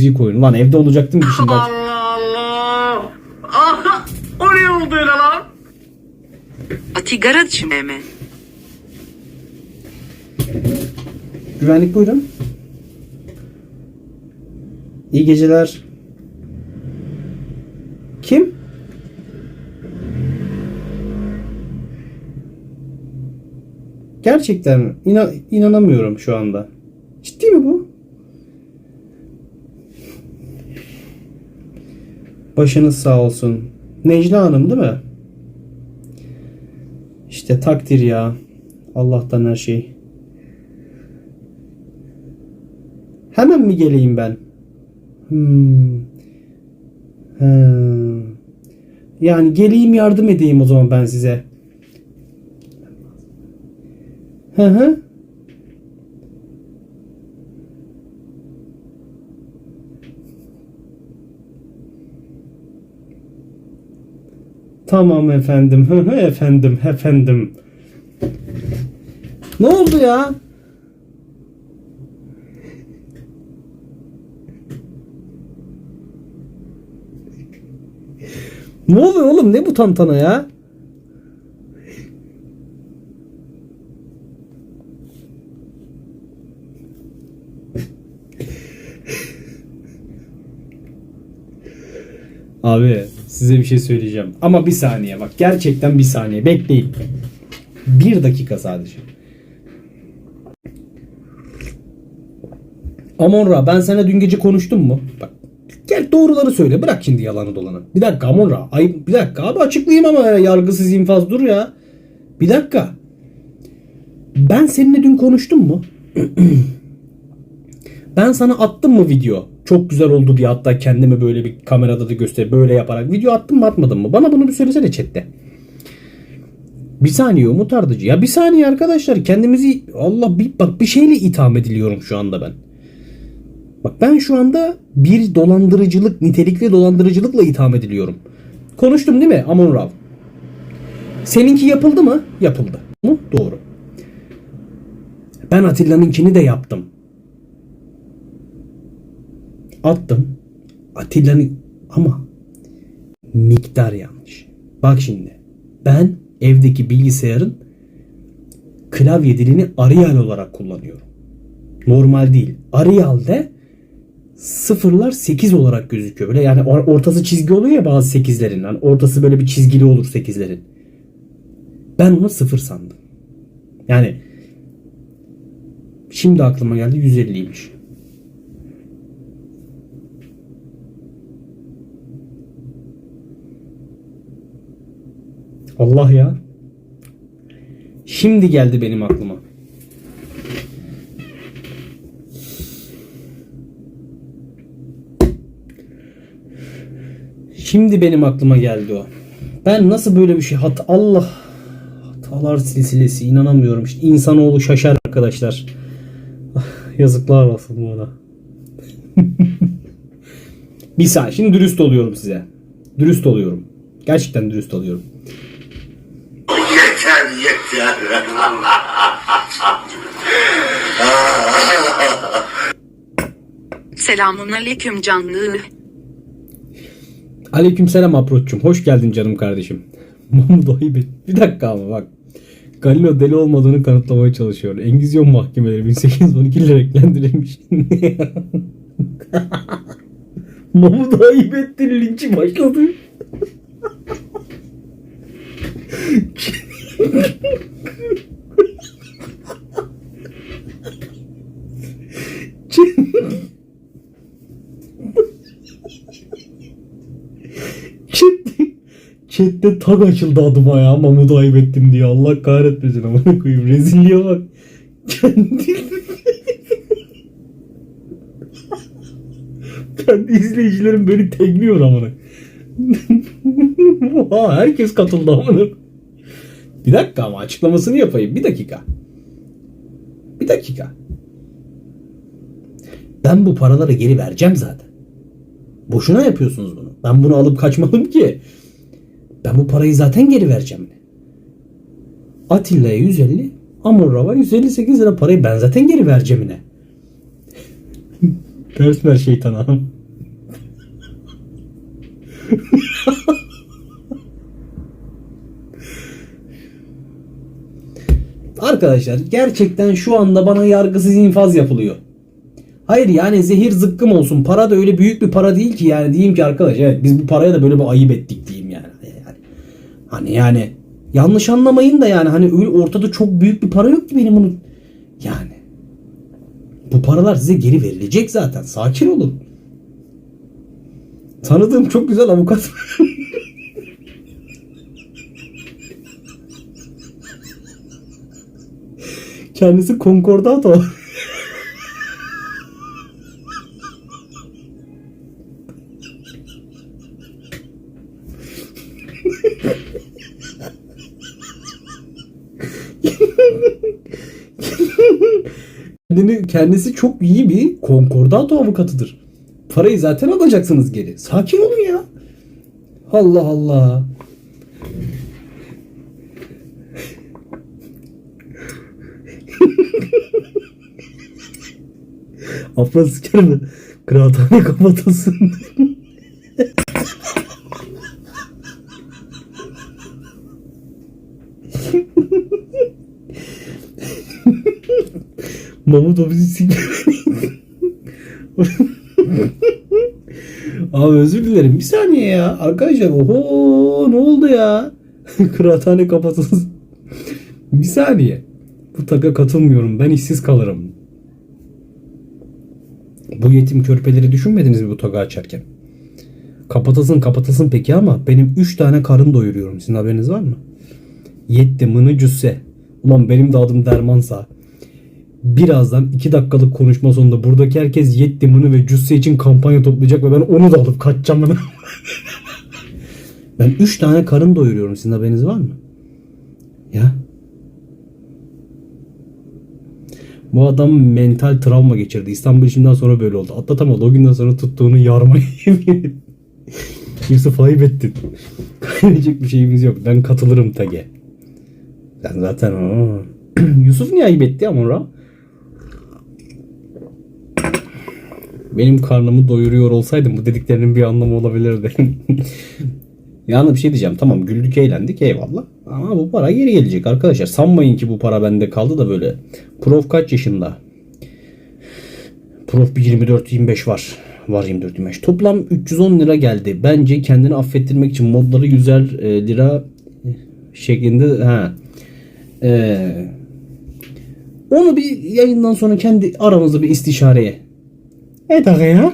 müziği koyun. Lan evde olacaktım ki şimdi aç. Allah Allah. Aha, o ne oldu öyle lan? Atigara içme mi? Güvenlik buyurun. İyi geceler. Kim? Gerçekten mi? İna- inanamıyorum şu anda. Ciddi mi bu? Başınız sağ olsun. Necla Hanım değil mi? İşte takdir ya. Allah'tan her şey. Hemen mi geleyim ben? Hmm. He. Yani geleyim yardım edeyim o zaman ben size. Hı hı. Tamam efendim. Hı hı efendim. Efendim. Ne oldu ya? Ne oluyor oğlum? Ne bu tantana ya? Abi size bir şey söyleyeceğim. Ama bir saniye bak. Gerçekten bir saniye. Bekleyin. Bir dakika sadece. Amonra ben sana dün gece konuştum mu? Bak gel doğruları söyle. Bırak şimdi yalanı dolanı. Bir dakika Amonra. Ay, bir dakika abi açıklayayım ama ya, yargısız infaz dur ya. Bir dakika. Ben seninle dün konuştum mu? ben sana attım mı video? Çok güzel oldu diye hatta kendimi böyle bir kamerada da göster böyle yaparak video attım mı atmadım mı? Bana bunu bir söylesene chatte. Bir saniye Umut Ardıcı. Ya bir saniye arkadaşlar kendimizi Allah bir, bak bir şeyle itham ediliyorum şu anda ben. Bak ben şu anda bir dolandırıcılık, nitelikli dolandırıcılıkla itham ediliyorum. Konuştum değil mi Amon Rav? Seninki yapıldı mı? Yapıldı. Mu? Doğru. Ben Atilla'nınkini de yaptım. Attım. Atilla'nın ama miktar yanlış. Bak şimdi. Ben evdeki bilgisayarın klavye dilini Arial olarak kullanıyorum. Normal değil. Arial'de sıfırlar 8 olarak gözüküyor. Böyle yani or- ortası çizgi oluyor ya bazı 8'lerin. Hani ortası böyle bir çizgili olur 8'lerin. Ben onu sıfır sandım. Yani şimdi aklıma geldi 150'ymiş. Allah ya. Şimdi geldi benim aklıma. Şimdi benim aklıma geldi o. Ben nasıl böyle bir şey hat Allah hatalar silsilesi inanamıyorum işte insanoğlu şaşar arkadaşlar. Ah, Yazıklar olsun bana. bir saniye şimdi dürüst oluyorum size. Dürüst oluyorum. Gerçekten dürüst oluyorum. Yeter. Selamun aleyküm canlı. Aleykümselam Aproç'cum. Hoş geldin canım kardeşim. Mahmut Ayıp Bir dakika ama bak. Galileo deli olmadığını kanıtlamaya çalışıyor. Engizyon mahkemeleri 1812 ile renklendirilmiş. Mahmut Ayıp ettin linçi başladı. Chatte, chatte tag açıldı adıma ya Mahmut ayıp ettim diye. Allah kahretmesin amına koyayım. Rezilliğe bak. Kendi... Kendi izleyicilerim beni tegliyor amına. Oha, herkes katıldı amına. Bir dakika ama açıklamasını yapayım. Bir dakika. Bir dakika. Ben bu paraları geri vereceğim zaten. Boşuna yapıyorsunuz bunu. Ben bunu alıp kaçmadım ki. Ben bu parayı zaten geri vereceğim. Atilla'ya 150, Amorrava 158 lira parayı ben zaten geri vereceğim yine. Ters ver şeytana. Arkadaşlar gerçekten şu anda bana yargısız infaz yapılıyor. Hayır yani zehir zıkkım olsun. Para da öyle büyük bir para değil ki yani diyeyim ki arkadaş evet biz bu paraya da böyle bir ayıp ettik yani hani yani yanlış anlamayın da yani hani öyle ortada çok büyük bir para yok ki benim bunu yani bu paralar size geri verilecek zaten. Sakin olun. Tanıdığım çok güzel avukat. Kendisi konkordato. Kendini, kendisi çok iyi bir konkordato avukatıdır. Parayı zaten alacaksınız geri. Sakin olun ya. Allah Allah. Afra sikerim. Kıraathane kapatılsın. Mahmut o bizi sikerim. Abi özür dilerim. Bir saniye ya. Arkadaşlar oho ne oldu ya? Kıraathane kapatılsın. bir saniye. Bu taka katılmıyorum. Ben işsiz kalırım. Bu yetim körpeleri düşünmediniz mi bu toga açarken? Kapatılsın kapatılsın peki ama benim 3 tane karın doyuruyorum. Sizin haberiniz var mı? Yetti mını cüsse. Ulan benim de adım Dermansa. Birazdan 2 dakikalık konuşma sonunda buradaki herkes yetti mını ve cüsse için kampanya toplayacak ve ben onu da alıp kaçacağım. ben. ben 3 tane karın doyuruyorum. Sizin haberiniz var mı? Ya. Bu adam mental travma geçirdi. İstanbul işinden sonra böyle oldu. Atlatamadı. O günden sonra tuttuğunu yarmayı Yusuf ayıp ettin. Kaybedecek bir şeyimiz yok. Ben katılırım Tage. Sen zaten o. Yusuf niye ayıp etti Amur'a? Benim karnımı doyuruyor olsaydım bu dediklerinin bir anlamı olabilirdi. yani bir şey diyeceğim. Tamam güldük eğlendik eyvallah. Ama bu para geri gelecek arkadaşlar. Sanmayın ki bu para bende kaldı da böyle. Prof kaç yaşında? Prof bir 24-25 var. Var 24-25. Toplam 310 lira geldi. Bence kendini affettirmek için modları 100'er e, lira şeklinde ha. Ee, onu bir yayından sonra kendi aramızda bir istişareye. Eto kayo?